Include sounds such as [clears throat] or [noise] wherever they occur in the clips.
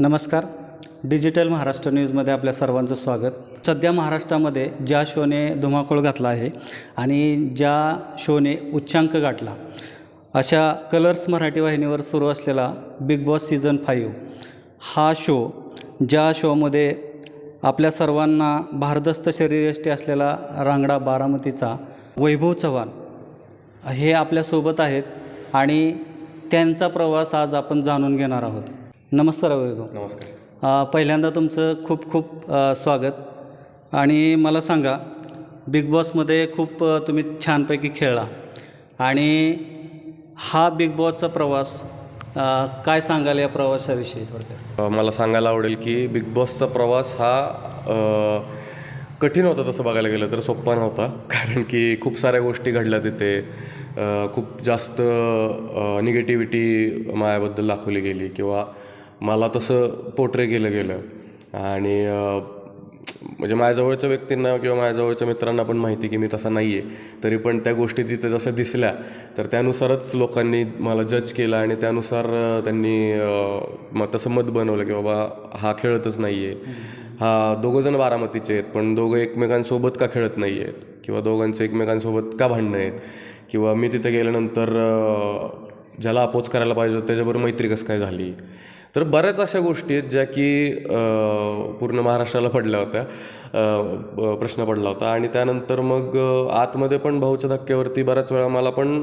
नमस्कार. डिजिटल महाराष्ट्र न्यूजमध्ये आपल्या सर्वांचं स्वागत. सध्या महाराष्ट्रामध्ये ज्या शोने धुमाकूळ घातला आहे आणि ज्या शोने उच्चांक गाठला अशा कलर्स मराठी वाहिनीवर सुरू असलेला बिग बॉस सीझन फाईव्ह हा शो ज्या शोमध्ये आपल्या सर्वांना भारदस्त शरीरयष्टी असलेला रांगडा बारामतीचा वैभव चव्हाण हे आपल्यासोबत आहेत आणि त्यांचा प्रवास आज आपण जाणून घेणार आहोत. नमस्कार वैभव. नमस्कार. पहिल्यांदा तुमचं खूप खूप स्वागत. आणि मला सांगा बिग बॉसमध्ये खूप तुम्ही छानपैकी खेळला. आणि हा बिग बॉसचा प्रवास काय सांगाल या प्रवासाविषयी थोडक्यात? मला सांगायला आवडेल की बिग बॉसचा प्रवास हा कठीण होता तसं बघायला गेलं तर सोप्पा नव्हता. कारण की खूप साऱ्या गोष्टी घडल्या तिथे. खूप जास्त निगेटिव्हिटी माझ्याबद्दल दाखवली गेली किंवा मला तसं पोट्रे केलं गेलं. आणि म्हणजे माझ्याजवळच्या व्यक्तींना किंवा माझ्याजवळच्या मित्रांना पण माहिती की मी तसा नाही आहे तरी पण त्या गोष्टी तिथे जसं दिसल्या तर त्यानुसारच लोकांनी मला जज केलं आणि त्यानुसार त्यांनी मग तसं मत बनवलं की बाबा हा खेळतच नाही आहे हा दोघंजण बारामतीचे आहेत पण दोघं एकमेकांसोबत का खेळत नाही आहेत किंवा दोघांचं एकमेकांसोबत का भांडणं आहेत? किंवा मी तिथे गेल्यानंतर ज्याला अपोज करायला पाहिजे होतं त्याच्याबरोबर मैत्री कसं काय झाली? तर बऱ्याच अशा गोष्टी आहेत ज्या की पूर्ण महाराष्ट्राला पडल्या होत्या प्रश्न पडला होता. आणि त्यानंतर मग आतमध्ये पण भाऊच्या धक्क्यावरती बऱ्याच वेळा मला पण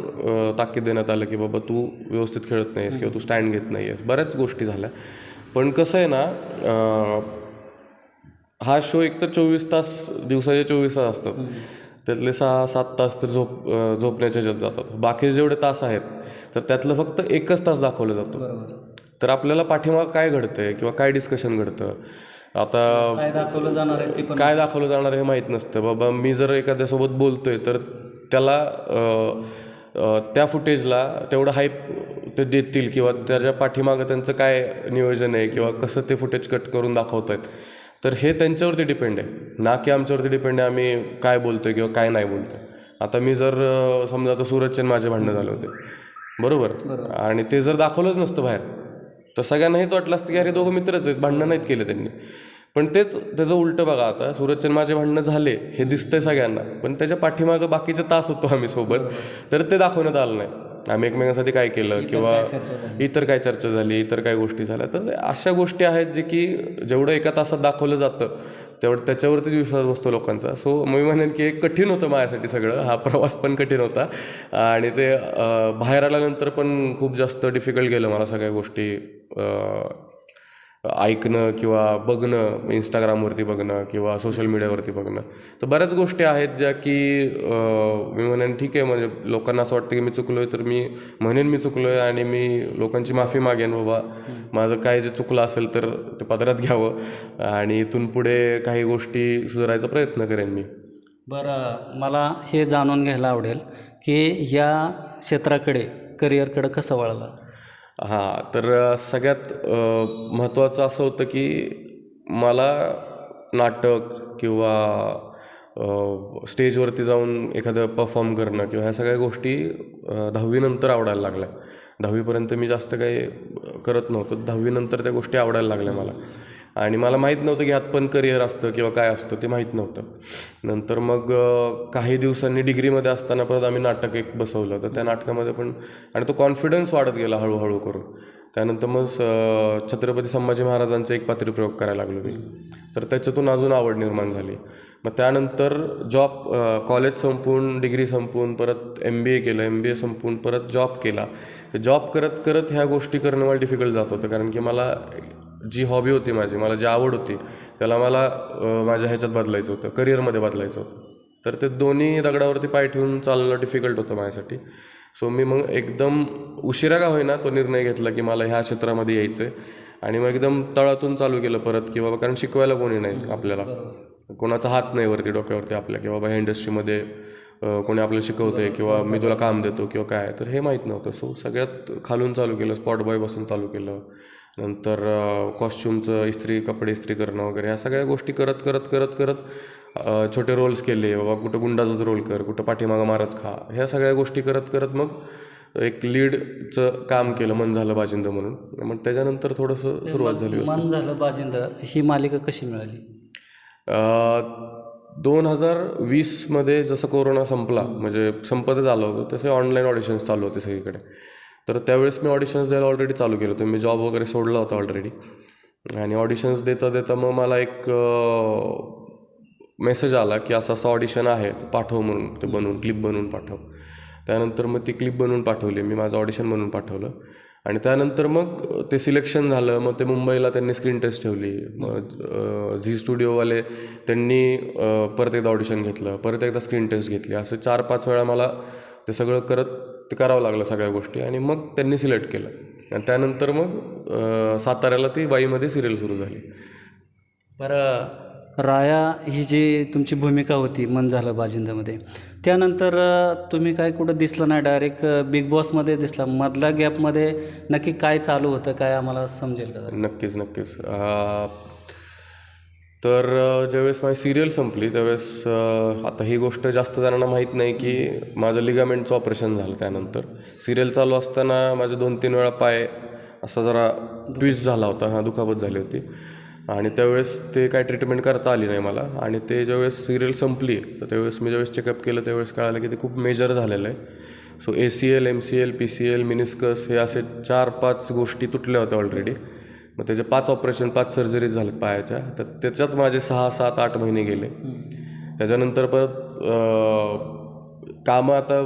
ताकीद देण्यात आलं की बाबा तू व्यवस्थित खेळत नाहीस किंवा तू स्टँड घेत नाही आहेस बऱ्याच गोष्टी झाल्या. पण कसं आहे ना हा शो एक तर चोवीस तास दिवसाचे चोवीस तास असतात. त्यातले सहा सात तास तर झोप झोपण्याच्या जातात. बाकी जेवढे तास आहेत तर त्यातलं फक्त एकच तास दाखवलं जातं. तर आपल्याला पाठीमागं काय घडतंय किंवा काय डिस्कशन घडतं? आता काय दाखवलं जाणार आहे ते पण काय दाखवलं जाणार हे माहीत नसतं. बाबा मी जर एखाद्यासोबत बोलतोय तर त्याला त्या फुटेजला तेवढं हाईप ते देतील किंवा त्याच्या पाठीमागं त्यांचं काय नियोजन आहे किंवा कसं ते फुटेज कट करून दाखवत आहेत तर हे त्यांच्यावरती डिपेंड आहे. ना की आमच्यावरती डिपेंड आहे आम्ही काय बोलतोय किंवा काय नाही बोलतोय. आता मी जर समजा आता सूरजचे माझे भांडणं झाले होते. बरोबर. आणि ते जर दाखवलंच नसतं बाहेर तर सगळ्यांना हेच वाटलं असतं की अरे दोघं मित्रच आहेत भांडणं नाहीत केले त्यांनी. पण तेच त्याचं उलटं बघा आता सूरजचंद माझे भांडणं झाले हे दिसतंय सगळ्यांना. पण त्याच्या पाठीमागं बाकीचे तास होतो आम्ही सोबत तर ते दाखवण्यात आलं नाही. आम्ही एकमेकांसाठी काय केलं किंवा इतर काय चर्चा झाली इतर काय गोष्टी झाल्या. तर अशा गोष्टी आहेत जे की जेवढं एका तासात दाखवलं जातं तेवढं त्याच्यावरतीच विश्वास बसतो लोकांचा. सो मी म्हणेन की एक कठीण होतं माझ्यासाठी सगळं. हा प्रवास पण कठीण होता. आणि ते बाहेर आल्यानंतर पण खूप जास्त डिफिकल्ट गेलं मला सगळ्या गोष्टी ऐकणं किंवा बघणं इंस्टाग्रामवरती बघणं किंवा सोशल मीडियावरती बघणं. तर बऱ्याच गोष्टी आहेत ज्या की मी म्हणेन ठीक आहे म्हणजे लोकांना असं वाटतं की मी चुकलो आहे तर मी म्हणेन मी चुकलो आहे आणि मी लोकांची माफी मागेन बाबा माझं काय जे चुकलं असेल तर ते पदरात घ्यावं आणि इथून पुढे काही गोष्टी सुधारायचा प्रयत्न करेन मी. बरं मला हे जाणून घ्यायला आवडेल की या क्षेत्राकडे करिअरकडे कसं वळलं? हां तर सगळ्यात महत्त्वाचं असं होतं की मला नाटक किंवा स्टेजवरती जाऊन एखादं परफॉर्म करणं किंवा ह्या सगळ्या गोष्टी दहावीनंतर आवडायला लागल्या. दहावीपर्यंत मी जास्त काही करत नव्हतो. दहावीनंतर त्या गोष्टी आवडायला लागल्या मला. आणि मला माहीत नव्हतं की ह्यात पण करिअर असतं किंवा काय असतं ते माहीत नव्हतं. नंतर मग काही दिवसांनी डिग्रीमध्ये असताना परत आम्ही नाटक एक बसवलं. तर त्या नाटकामध्ये पण आणि तो कॉन्फिडन्स वाढत गेला हळूहळू करून. त्यानंतर मग छत्रपती संभाजी महाराजांचे एक पात्रीप्रयोग करायला लागलो मी. तर त्याच्यातून अजून आवड निर्माण झाली. मग त्यानंतर जॉब कॉलेज संपून डिग्री संपून परत एम बी ए केलं. एम बी ए संपून परत जॉब केला. जॉब करत करत ह्या गोष्टी करणं मला डिफिकल्ट जात होतं. कारण की मला जी हॉबी होती माझी मला जी आवड होती त्याला मला माझ्या ह्याच्यात बदलायचं होतं करिअरमध्ये बदलायचं होतं. तर ते दोन्ही दगडावरती पाय ठेवून चालणं डिफिकल्ट होतं माझ्यासाठी. सो मी मग एकदम उशिरा का होईना तो निर्णय घेतला की मला ह्या क्षेत्रामध्ये यायचं आहे आणि मग एकदम तळातून चालू केलं परत की बाबा कारण शिकवायला कोणी नाही आपल्याला. कोणाचा हात नाही वरती डोक्यावरती आपल्या की बाबा ह्या इंडस्ट्रीमध्ये कोणी आपल्याला शिकवतंय किंवा मी तुला काम देतो किंवा काय. तर हे माहीत नव्हतं. सो सगळ्यात खालून चालू केलं स्पॉट बॉयपासून चालू केलं. नंतर कॉस्च्युमचं इस्त्री कपडे इस्त्री करणं वगैरे ह्या सगळ्या गोष्टी करत करत करत करत छोटे रोल्स केले. बाबा कुठं गुंडाचाच रोल कर कुठं पाठीमागं महाराज खा. ह्या सगळ्या गोष्टी करत करत मग एक लीडचं काम केलं मन झालं बाजिंद म्हणून. मग त्याच्यानंतर थोडंसं सुरुवात झाली मन झालं बाजिंद ही मालिका कशी मिळाली? दोन हजार वीसमध्ये जसं कोरोना संपला म्हणजे संपतच आलं होतं तसे ऑनलाईन ऑडिशन्स चालू होते सगळीकडे. तर त्यावेळेस मी ऑडिशन्स द्यायला ऑलरेडी चालू केलं होतं. मी जॉब वगैरे सोडला होता ऑलरेडी आणि ऑडिशन्स देता देता मग मला एक मेसेज आला की असं असं ऑडिशन आहे पाठव म्हणून. ते बनवून क्लिप बनवून पाठव. त्यानंतर मग ती क्लिप बनवून पाठवली. मी माझं ऑडिशन बनवून पाठवलं. आणि त्यानंतर मग ते सिलेक्शन झालं. मग ते मुंबईला त्यांनी स्क्रीन टेस्ट ठेवली. मग झी स्टुडिओवाले त्यांनी परत एकदा ऑडिशन घेतलं. परत एकदा स्क्रीन टेस्ट घेतली. असं चार पाच वेळा मला ते सगळं करत ते करावं लागलं सगळ्या गोष्टी आणि मग त्यांनी सिलेक्ट केलं. आणि त्यानंतर मग साताऱ्याला ती बाईमध्ये सिरियल सुरू झाली. बरं राया ही जी तुमची भूमिका होती मन झालं बाजिंदामध्ये त्यानंतर तुम्ही काय कुठं दिसलं नाही डायरेक्ट बिग बॉसमध्ये दिसला मधल्या गॅपमध्ये नक्की काय चालू होतं काय आम्हाला समजेल का? नक्कीच नक्कीच. तर ज्यावेळेस माझी सिरियल संपली त्यावेळेस आता ही गोष्ट जास्त जणांना माहीत नाही की माझं लिगामेंटचं ऑपरेशन झालं त्यानंतर. सिरियल चालू असताना माझे दोन तीन वेळा पाय असा जरा ट्विस्ट झाला होता हा दुखापत झाली होती. आणि त्यावेळेस ते काय ट्रीटमेंट करता आली नाही मला. आणि ते ज्यावेळेस सिरियल संपली तर त्यावेळेस मी ज्यावेळेस चेकअप केलं त्यावेळेस कळालं की ते खूप मेजर झालेलं आहे. So A C L M C L P C L meniscus हे असे चार पाच गोष्टी तुटल्या होत्या ऑलरेडी मग त्याचे पाच ऑपरेशन पाच सर्जरीज झाल्यात पायाच्या. तर त्याच्यात माझे सहा सात आठ महिने गेले. त्याच्यानंतर परत कामं आता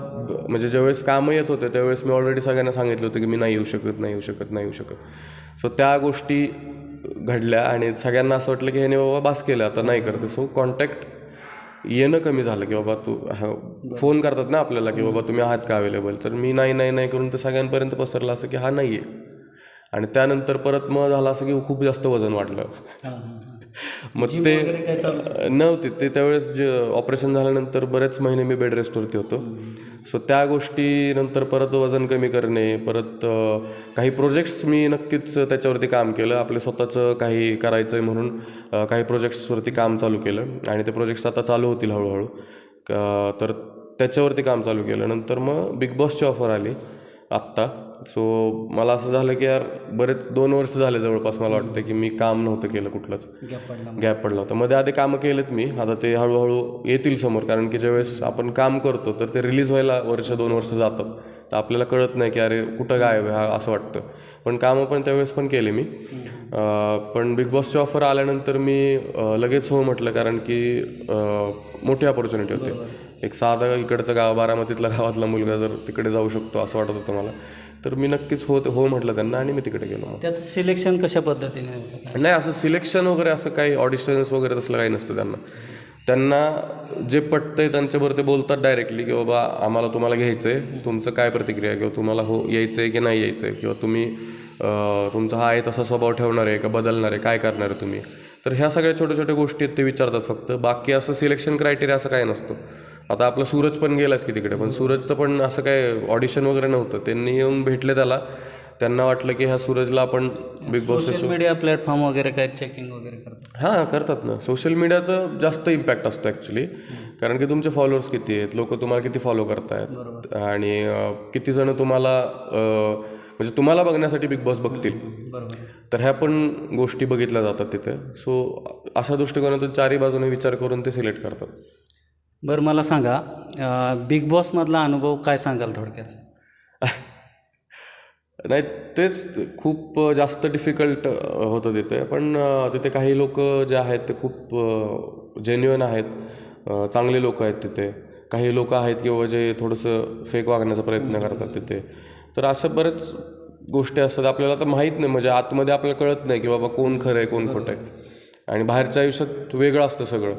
म्हणजे ज्यावेळेस कामं येत होते त्यावेळेस मी ऑलरेडी सगळ्यांना सांगितलं होतं की मी नाही येऊ शकत नाही येऊ शकत नाही येऊ शकत. सो त्या गोष्टी घडल्या आणि सगळ्यांना असं वाटलं की ह्याने बाबा बास केलं. आता नाही करते. सो कॉन्टॅक्ट येणं कमी झालं की बाबा तू फोन करतात ना आपल्याला की बाबा तुम्ही आहात का अवेलेबल तर मी नाही नाही नाही करून ते सगळ्यांपर्यंत पसरलं असं की हा नाही आहे आणि त्यानंतर परत मग झालं असं की खूप जास्त वजन वाढलं. मग ते नव्हते. ते त्यावेळेस जे ऑपरेशन झाल्यानंतर बरेच महिने मी बेड रेस्टवरती होतो. सो त्या गोष्टी नंतर परत वजन कमी करणे परत काही प्रोजेक्ट्स मी नक्कीच त्याच्यावरती काम केलं. आपलं स्वतःचं काही करायचं आहे म्हणून काही प्रोजेक्ट्सवरती काम चालू केलं. आणि ते प्रोजेक्ट्स आता चालू होतील हळूहळू. तर त्याच्यावरती काम चालू केलं. नंतर मग बिग बॉसची ऑफर आली. आत्ता. सो मला असं झालं की यार बरेच दोन वर्ष झाले जवळपास मला वाटतं की मी काम नव्हतं केलं कुठलंच. गॅप पडला होता. मध्ये आधी कामं केलेत मी. आता ते हळूहळू येतील समोर. कारण की ज्यावेळेस आपण काम करतो तर ते रिलीज व्हायला वर्ष दोन वर्ष जातात तर आपल्याला कळत नाही की अरे कुठं गायब आहे हा असं वाटतं. पण कामं पण त्यावेळेस पण केले मी. पण बिग बॉसची ऑफर आल्यानंतर मी लगेच हो म्हटलं कारण की मोठी ऑपॉर्च्युनिटी होती. एक साधा इकडचं गाव बारामतीतला गावातला मुलगा जर तिकडे जाऊ शकतो असं वाटत होतं मला तर मी नक्कीच हो हो म्हटलं त्यांना आणि मी तिकडे गेलो त्याचं सिलेक्शन कशा पद्धतीने नाही असं सिलेक्शन वगैरे असं काही ऑडिशन्स वगैरे तसलं काही नसतं त्यांना. त्यांना जे पटतं आहे त्यांच्याबरोबर ते बोलतात डायरेक्टली की बाबा आम्हाला तुम्हाला घ्यायचं आहे तुमचं काय प्रतिक्रिया आहे? किंवा तुम्हाला हो यायचं आहे की नाही यायचं आहे किंवा तुम्ही तुमचा हा आहे तसा स्वभाव ठेवणार आहे का? बदलणार आहे? काय करणार आहे तुम्ही? तर ह्या सगळ्या छोट्या छोट्या गोष्टी आहेत ते विचारतात फक्त. बाकी असं सिलेक्शन क्रायटेरिया असं काय नसतं. आता आपला सूरज पण गेलाच की तिकडे पण सूरजचं पण असं काय ऑडिशन वगैरे नव्हतं. त्यांनी येऊन भेटले त्याला. त्यांना वाटलं की ह्या सूरजला आपण Bigg Boss social media platform वगैरे काय चेकिंग वगैरे करतात? हां करतात ना. सोशल मीडियाचं जास्त इम्पॅक्ट असतो ॲक्च्युली कारण की तुमचे फॉलोअर्स किती आहेत? लोक तुम्हाला किती फॉलो करतायत? आणि किती जण तुम्हाला म्हणजे तुम्हाला बघण्यासाठी बिग बॉस बघतील. तर ह्या पण गोष्टी बघितल्या जातात तिथे. सो अशा दृष्टिकोनातून चारही बाजूने विचार करून ते सिलेक्ट करतात. बरं मला सांगा बिग बॉसमधला अनुभव काय सांगाल थोडक्यात? [laughs] नाही तेच खूप जास्त डिफिकल्ट होतं तिथे. पण तिथे काही लोक जे आहेत ते खूप जेन्युअन आहेत. चांगले लोक आहेत तिथे. काही लोक आहेत किंवा जे थोडंसं फेक वागण्याचा प्रयत्न करतात तिथे. तर असं बरेच गोष्टी असतात. आपल्याला तर माहीत नाही. म्हणजे आतमध्ये आपल्याला कळत नाही की बाबा कोण खरं आहे कोण खोटं आहे. आणि बाहेरच्या आयुष्यात वेगळं असतं सगळं.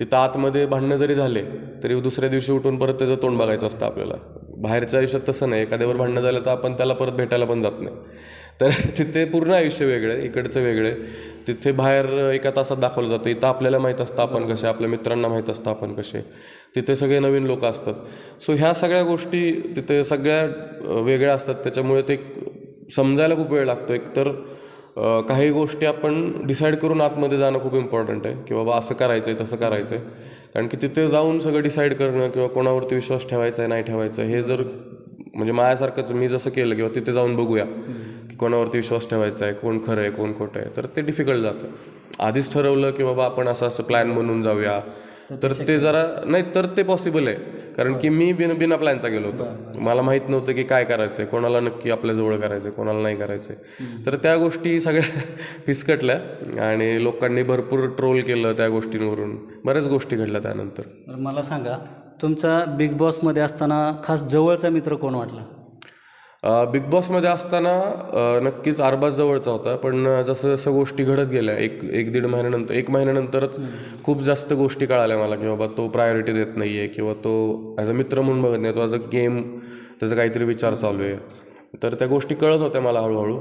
तिथं आतमध्ये भांडणं जरी झाले तरी दुसऱ्या दिवशी उठून परत त्याचं तोंड बघायचं असतं आपल्याला. बाहेरच्या आयुष्यात तसं नाही. एखाद्यावर भांडणं झालं तर आपण त्याला परत भेटायला पण जात नाही. तर [laughs] तिथे पूर्ण आयुष्य वेगळं आहे इकडचं वेगळं आहे. तिथे बाहेर एका तासात दाखवलं जातं. इथं आपल्याला माहीत असतं आपण कसे आपल्या मित्रांना माहीत असतं आपण कसे. तिथे सगळे नवीन लोक असतात. सो ह्या सगळ्या गोष्टी तिथे सगळ्या वेगळ्या असतात. त्याच्यामुळे ते समजायला खूप वेळ लागतो. एकतर काही गोष्टी आपण डिसाईड करून आतमध्ये जाणं खूप इम्पॉर्टंट आहे. की बाबा असं करायचं आहे तसं करायचं आहे कारण की तिथे जाऊन सगळं डिसाईड करणं किंवा कोणावरती विश्वास ठेवायचा आहे नाही ठेवायचा आहे हे जर म्हणजे माझ्यासारखंच मी जसं केलं किंवा तिथे जाऊन बघूया की कोणावरती विश्वास ठेवायचा आहे कोण खरं आहे कोण खोटं आहे तर ते डिफिकल्ट जातं. आधीच ठरवलं की बाबा आपण असं असं प्लॅन बनवून जाऊया. तर ते जरा नाही. तर ते पॉसिबल आहे. कारण की मी बिना बिना प्लॅनचा गेलो होतो. मला माहीत नव्हतं की काय करायचं आहे कोणाला नक्की आपल्या जवळ करायचं आहे कोणाला नाही करायचं आहे तर त्या गोष्टी सगळ्या [laughs] फिसकटल्या आणि लोकांनी भरपूर ट्रोल केलं त्या गोष्टींवरून. बऱ्याच गोष्टी घडल्या त्यानंतर. तर मला सांगा तुमचा बिग बॉसमध्ये असताना खास जवळचा मित्र कोण वाटला? बिग बॉसमध्ये असताना नक्कीच आरबाज जवळचा होता पण जसं जसं गोष्टी घडत गेल्या एक एक दीड महिन्यानंतर एक महिन्यानंतरच खूप जास्त गोष्टी कळाल्या मला की बाबा तो प्रायोरिटी देत नाही आहे किंवा तो ॲज अ मित्र म्हणून बघत नाही तो ॲज अ गेम त्याचा काहीतरी विचार चालू आहे. तर त्या गोष्टी कळत होत्या मला हळूहळू.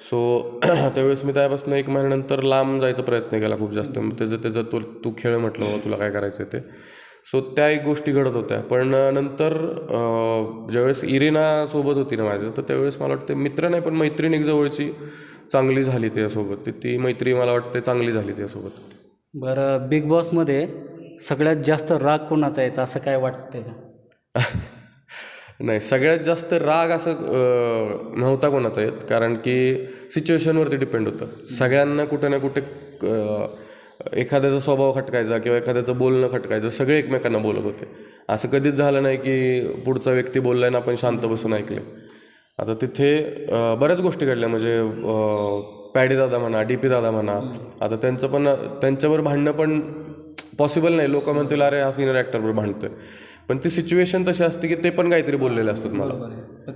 सो [clears throat] त्यावेळेस मी त्यापासून एक महिन्यानंतर लांब जायचा प्रयत्न केला खूप जास्त. त्याचं त्याचं तू तू खेळ म्हटलं तुला काय करायचं आहे ते. सो त्या एक गोष्टी घडत होत्या. पण नंतर ज्यावेळेस इरिना सोबत होती ना माझ्या तर त्यावेळेस मला वाटतं मित्र नाही पण मैत्रीण एक जवळची चांगली झाली त्याच्यासोबत ती ती मैत्री मला वाटते चांगली झाली त्याच्यासोबत बरं बिग बॉसमध्ये सगळ्यात जास्त राग कोणाचा यायचा असं काय वाटतंय का? [laughs] नाही सगळ्यात जास्त राग असं नव्हता कोणाचा येत. कारण की सिच्युएशनवरती डिपेंड होतं. सगळ्यांना कुठे ना कुठे एखाद्याचा स्वभाव खटकायचा किंवा एखाद्याचं बोलणं खटकायचं सगळे एकमेकांना बोलत होते. असं कधीच झालं नाही की पुढचा व्यक्ती बोललाय ना आपण शांत बसून ऐकले आता तिथे बऱ्याच गोष्टी घडल्या. म्हणजे पॅडी दादा म्हणा डी पी दादा म्हणा आता त्यांचं पण त्यांच्यावर भांडणं पण पॉसिबल नाही. लोक म्हणतील अरे हा सिनियर ॲक्टरवर भांडतोय. पण ती सिच्युएशन तशी असते की ते पण काहीतरी बोललेले असतात मला.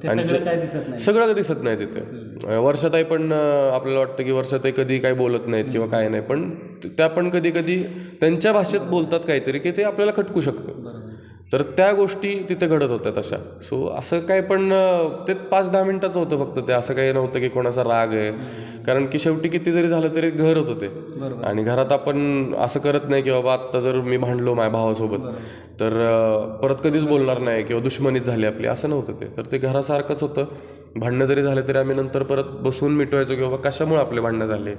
सगळं काय दिसत नाही. सगळं दिसत नाही तिथे. वर्षाताई पण आपल्याला वाटतं की वर्षाताई कधी काही बोलत नाहीत किंवा काय नाही पण त्या पण कधी कधी त्यांच्या भाषेत बोलतात काहीतरी की ते आपल्याला खटकू शकतं. तर त्या गोष्टी तिथे घडत होत्या तशा. सो असं काय पण ते पाच दहा मिनिटाचं होतं फक्त ते. असं काही नव्हतं की कोणाचा राग आहे. कारण की शेवटी किती जरी झालं तरी घर होतं ते. आणि घरात आपण असं करत नाही की बाबा आत्ता जर मी भांडलो माझ्या भावासोबत तर परत कधीच बोलणार नाही किंवा दुश्मनीच झाली आपली. असं नव्हतं ते. तर ते घरासारखंच होतं. भांडणं जरी झाले तरी आम्ही नंतर परत बसून मिटवायचो की बाबा कशामुळे आपले भांडणं झाले?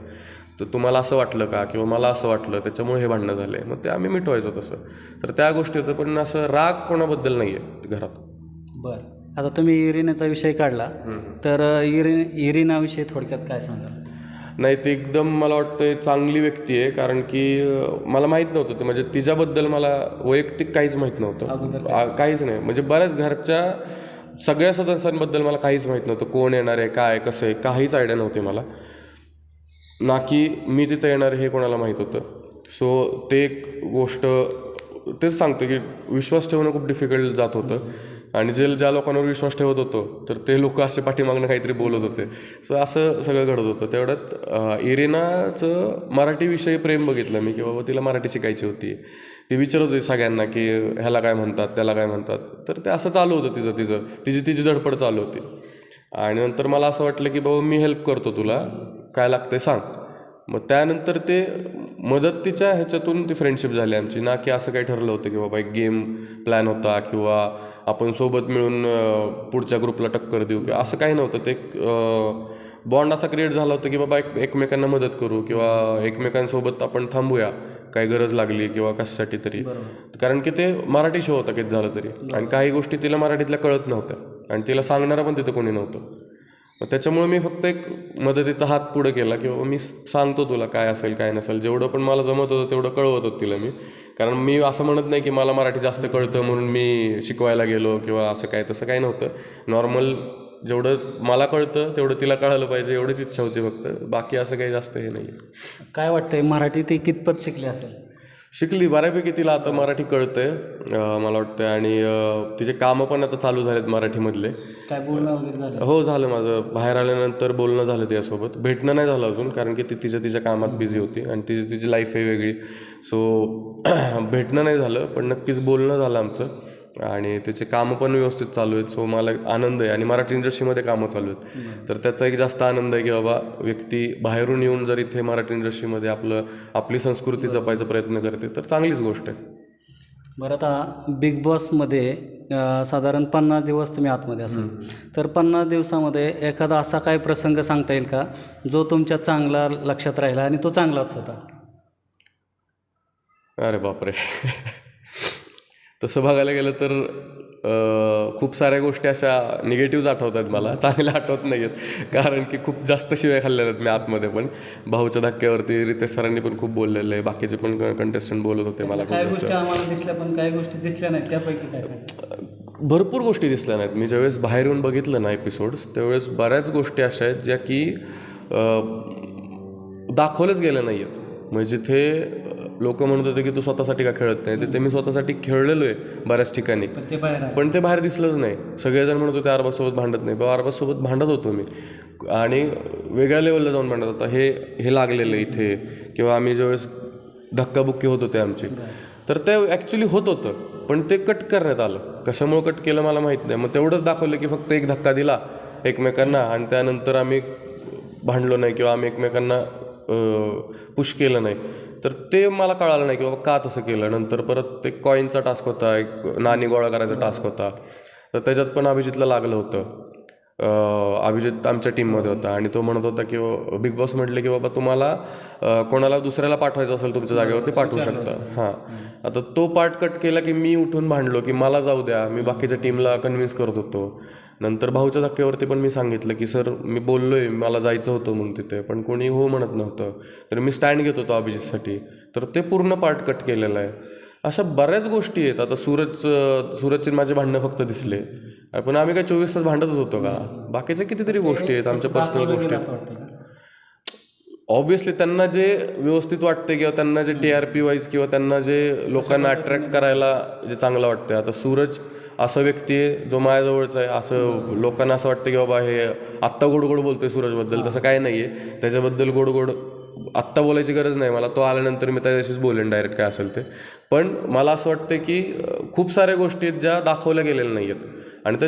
तर तुम्हाला असं वाटलं का? किंवा मला असं वाटलं त्याच्यामुळे हे भांडणं झाले मग ते आम्ही मिटवायचो तसं. तर त्या गोष्टी होतं पण असं राग कोणाबद्दल नाही आहे घरात. बरं. आता तुम्ही इरिनाचा विषय काढला. तर इरि इरिनाविषयी थोडक्यात काय सांगाल? नाही ते एकदम मला वाटतं चांगली व्यक्ती आहे कारण की मला माहीत नव्हतं ते. म्हणजे तिच्याबद्दल मला वैयक्तिक काहीच माहीत नव्हतं. काहीच नाही. म्हणजे बऱ्याच घरच्या सगळ्या सदस्यांबद्दल मला काहीच माहीत नव्हतं. कोण येणार आहे काय कसं आहे काहीच आयडिया नव्हती मला. ना की मी तिथं येणार हे कोणाला माहीत होतं. सो ते एक गोष्ट तेच सांगतो की विश्वास ठेवणं खूप डिफिकल्ट जात होतं. आणि जे ज्या लोकांवर विश्वास ठेवत होतो तर ते लोक असे पाठीमागणं काहीतरी बोलत होते. सो असं सगळं घडत होतं. तेवढ्यात इरेनाचं मराठीविषयी प्रेम बघितलं मी की बाबा तिला मराठी शिकायची होती. ती विचारत होती सगळ्यांना की ह्याला काय म्हणतात त्याला काय म्हणतात. तर ते असं चालू होतं तिचं तिचं तिची तिची धडपड चालू होती. आणि नंतर मला असं वाटलं की बाबा मी हेल्प करतो तुला. काय लागतंय सांग. मग त्यानंतर ते मदतीच्या ह्याच्यातून ती फ्रेंडशिप झाली आमची. ना की असं काही ठरलं होतं की बाबा एक गेम प्लॅन होता किंवा आपण सोबत मिळून पुढच्या ग्रुपला टक्कर देऊ किंवा असं काही नव्हतं. ते बॉन्ड असा क्रिएट झाला होता की बाबा एक एकमेकांना मदत करू किंवा एकमेकांसोबत आपण थांबूया. काय गरज लागली किंवा कशासाठी तरी. कारण की ते मराठी शो होता किती झालं तरी. आणि काही गोष्टी तिला मराठीतल्या कळत नव्हत्या. आणि तिला सांगणारा पण तिथं कोणी नव्हतं. मग त्याच्यामुळे मी फक्त एक मदतीचा हात पुढे केला की बाबा मी सांगतो तुला काय असेल काय नसेल. जेवढं पण मला जमत होतं तेवढं कळवत होतं तिला मी. कारण मी असं म्हणत नाही की मला मराठी जास्त कळतं म्हणून मी शिकवायला गेलो किंवा असं काय तसं काही नव्हतं. नॉर्मल जेवढं मला कळतं तेवढं तिला कळालं पाहिजे एवढीच इच्छा होती फक्त. बाकी असं काही जास्त हे नाही काय वाटतंय मराठी ती कितपत शिकली असेल? शिकली बऱ्यापैकी तिला आता मराठी कळतंय मला वाटतं आणि तिचे कामं पण आता चालू झालेत मराठीमधले. काय बोलणं वगैरे झालं? हो झालं माझं. बाहेर आल्यानंतर बोलणं झालं तिच्यासोबत. भेटणं नाही झालं अजून कारण की ती तिच्या तिच्या कामात बिझी होती आणि तिची तिची लाईफ आहे वेगळी. सो [clears throat] भेटणं नाही झालं पण नक्कीच बोलणं झालं आमचं. आणि त्याचे कामं पण व्यवस्थित चालू आहेत. सो मला आनंद आहे. आणि मराठी इंडस्ट्रीमध्ये कामं चालू आहेत. तर त्याचा एक जास्त आनंद आहे की बाबा व्यक्ती बाहेरून येऊन जर इथे मराठी इंडस्ट्रीमध्ये आपलं आपली संस्कृती जपायचा प्रयत्न करते तर चांगलीच गोष्ट आहे. बरं आता बिग बॉसमध्ये साधारण पन्नास दिवस तुम्ही आतमध्ये असाल. तर पन्नास दिवसामध्ये एखादा असा काय प्रसंग सांगता येईल का जो तुमच्या चांगला लक्षात राहिला आणि तो चांगलाच होता? अरे बापरे. [laughs] तसं बघायला गेलं तर खूप साऱ्या गोष्टी अशा निगेटिव्ह आठवतात मला. चांगल्या आठवत नाही आहेत कारण की खूप जास्त शिव्या खाल्ल्या आहेत मी आतमध्ये पण. भाऊच्या धक्क्यावरती रितेश सरांनी पण खूप बोललेलं आहे. बाकीचे पण कंटेस्टंट बोलत होते मला काय जास्त. गोष्टी आम्हाला दिसल्या पण काही गोष्टी दिसल्या नाहीत. त्यापैकी काय भरपूर गोष्टी दिसल्या नाहीत. मी ज्यावेळेस बाहेर येऊन बघितलं ना एपिसोड्स त्यावेळेस बऱ्याच गोष्टी अशा आहेत ज्या की दाखवल्याच गेल्या नाही आहेत म्हणजे जिथे लोक म्हणत होते की तू स्वतःसाठी का खेळत नाही? तिथे मी स्वतःसाठी खेळलेलो आहे बऱ्याच ठिकाणी. पण ते बाहेर आले. पण ते बाहेर दिसलंच नाही. सगळेजण म्हणत होते आरबाजसोबत भांडत नाही. बाबा आरबाजसोबत भांडत होतो मी. आणि वेगळ्या लेवलला जाऊन भांडत होता. हे हे लागलेलं इथे. किंवा आम्ही ज्यावेळेस धक्काबुक्की होत होते आमची. तर ते ॲक्च्युली होत होतं. पण ते कट करण्यात आलं. कशामुळे कट केलं मला माहीत नाही. मग तेवढंच दाखवलं की फक्त एक धक्का दिला एकमेकांना आणि त्यानंतर आम्ही भांडलो नाही किंवा आम्ही एकमेकांना पुश केलं नाही. तर ते मला कळालं नाही की बाबा का तसं केलं. नंतर परत ते कॉईनचा टास्क होता एक नाणी गोळा करायचा टास्क होता. तर त्याच्यात पण अभिजितला लागलं होतं. अभिजित आमच्या टीममध्ये होता आणि तो म्हणत होता की बिग बॉस म्हटले की बाबा तुम्हाला कोणाला दुसऱ्याला पाठवायचं असेल तुमच्या जागेवरती पाठवू शकता. हां. आता तो पार्ट कट केला की मी उठून भांडलो की मला जाऊ द्या मी बाकीच्या टीमला कन्व्हिन्स करत होतो. नंतर भाऊच्या धक्क्यावरती पण मी सांगितलं की सर मी बोललोय मला जायचं होतं म्हणून तिथे पण कोणी हो म्हणत नव्हतं. तर मी स्टँड घेत होतो अभिजितसाठी. तर ते पूर्ण पार्ट कट केलेलं आहे. अशा बऱ्याच गोष्टी आहेत. आता सूरज सूरजचे माझे भांडणं फक्त दिसले. पण आम्ही काय चोवीस तास भांडतच होतो का? बाकीच्या कितीतरी गोष्टी आहेत आमच्या पर्सनल गोष्टी ऑब्विसली त्यांना जे व्यवस्थित वाटते किंवा त्यांना जे टी आर पी वाईज किंवा त्यांना जे लोकांना अट्रॅक्ट करायला जे चांगलं वाटतं आता सूरज असा व्यक्ती आहे जो माझ्याजवळचा आहे असं लोकांना असं वाटतं की बाबा हे आत्ता गोड गोड बोलतोय सूरजबद्दल तसं काय नाही आहे त्याच्याबद्दल गोड गोड आत्ता बोलायची गरज नाही. मला तो आल्यानंतर मी त्याच्याशीच बोलेन डायरेक्ट काय असेल ते. पण मला असं वाटतं की खूप साऱ्या गोष्टी आहेत ज्या दाखवल्या गेलेल्या नाही आहेत आणि ते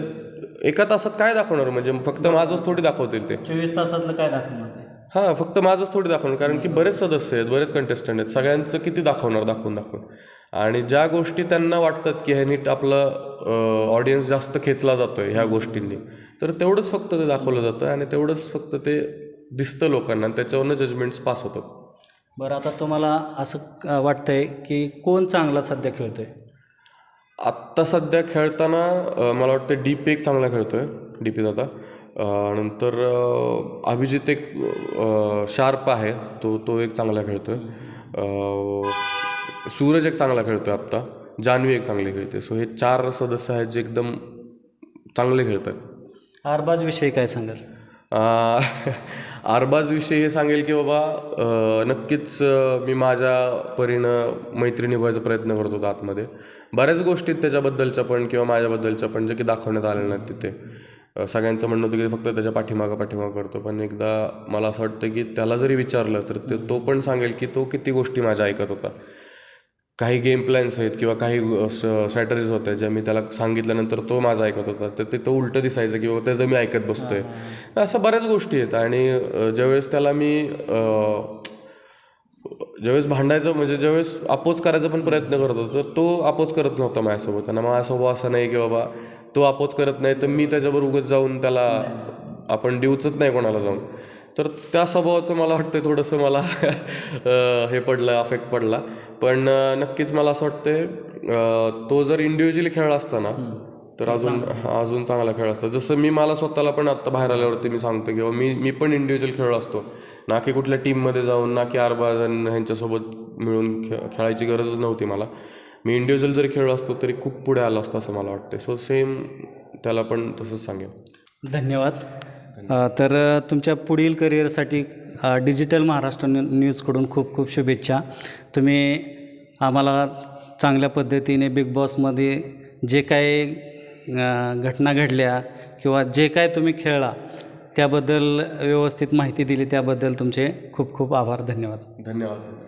एका तासात काय दाखवणार? म्हणजे फक्त माझंच थोडी दाखवतील ते. चोवीस तासातलं काय दाखवणार हां फक्त माझंच थोडी दाखवणार. कारण की बरेच सदस्य आहेत बरेच कंटेस्टंट आहेत. सगळ्यांचं किती दाखवणार दाखवून दाखवून? आणि ज्या गोष्टी त्यांना वाटतात की ह्यानी आपलं ऑडियन्स जास्त खेचला जातोय ह्या गोष्टींनी तर तेवढंच फक्त ते दाखवलं जातं आणि तेवढंच फक्त ते दिसतं लोकांना आणि त्याच्यावरनं जजमेंट्स पास होतात. बरं आता तुम्हाला असं अ, वाटतंय की कोण चांगला सध्या खेळतोय? आत्ता सध्या खेळताना मला वाटतं डी पी एक चांगला खेळतोय डी पी दादा. नंतर अभिजित एक शार्प आहे तो तो एक चांगला खेळतोय. अ, सूरज एक चांगला खेळतोय आत्ता जान्हवी एक चांगली खेळते. सो हे चार सदस्य आहेत जे एकदम चांगले खेळतात. आरबाज विषयी काय सांगाल? आरबाजविषयी [laughs] हे सांगेल की बाबा नक्कीच मी माझ्या परीनं मैत्री निभवायचा प्रयत्न करत होतो आतमध्ये. बऱ्याच गोष्टी आहेत त्याच्याबद्दलच्या पण किंवा माझ्याबद्दलच्या पण जे की दाखवण्यात आलेल्या नाहीत तिथे. सगळ्यांचं म्हणणं होतं की फक्त त्याच्या पाठीमागं पाठीमागं करतो. पण एकदा मला असं वाटतं की त्याला जरी विचारलं तर ते तो पण सांगेल की तो किती गोष्टी माझ्या ऐकत होता. काही गेम प्लॅन्स आहेत किंवा काही स्ट्रॅटजीज होत्या ज्या मी त्याला सांगितल्यानंतर तो माझा ऐकत होता. तर ते तो उलटं दिसायचं किंवा त्याचं मी ऐकत बसतोय. अशा बऱ्याच गोष्टी आहेत आणि ज्यावेळेस त्याला मी ज्यावेळेस भांडायचं म्हणजे ज्यावेळेस अपोज करायचा पण प्रयत्न करत होतो तर तो अपोज करत नव्हता माझ्यासोबत. आणि माझा स्वभाव असा नाही की बाबा तो अपोज करत नाही तर मी त्याच्याबरोबर उगत जाऊन त्याला आपण देऊचच नाही कोणाला जाऊन. तर त्या स्वभावाचं मला वाटतं थोडंसं मला हे पडलं अफेक्ट पडला. पण नक्कीच मला असं वाटतं अ, तो जर इंडिव्हिज्युअली खेळला असता ना तर अजून अजून चांगला खेळ असतो. जसं मी मला स्वतःला पण आत्ता बाहेर आल्यावरती मी सांगतो की बाबा मी मी पण इंडिव्हिज्युअल खेळलो असतो. ना की कुठल्या टीममध्ये जाऊन ना की आरबाजन ह्यांच्यासोबत मिळून खे खेळायची गरजच नव्हती मला. मी इंडिव्हिज्युअल जरी खेळलो असतो तरी खूप पुढे आलो असतो असं मला वाटतं सो सेम त्याला पण तसंच सांगेन. धन्यवाद. तर तुमच्या पुढील करिअरसाठी डिजिटल महाराष्ट्र न्यू न्यूजकडून खूप खूप शुभेच्छा. तुम्ही आम्हाला चांगल्या पद्धतीने बिग बॉसमध्ये जे काही घटना घडल्या किंवा जे काय तुम्ही खेळला त्याबद्दल व्यवस्थित माहिती दिली त्याबद्दल तुमचे खूप खूप आभार. धन्यवाद. धन्यवाद.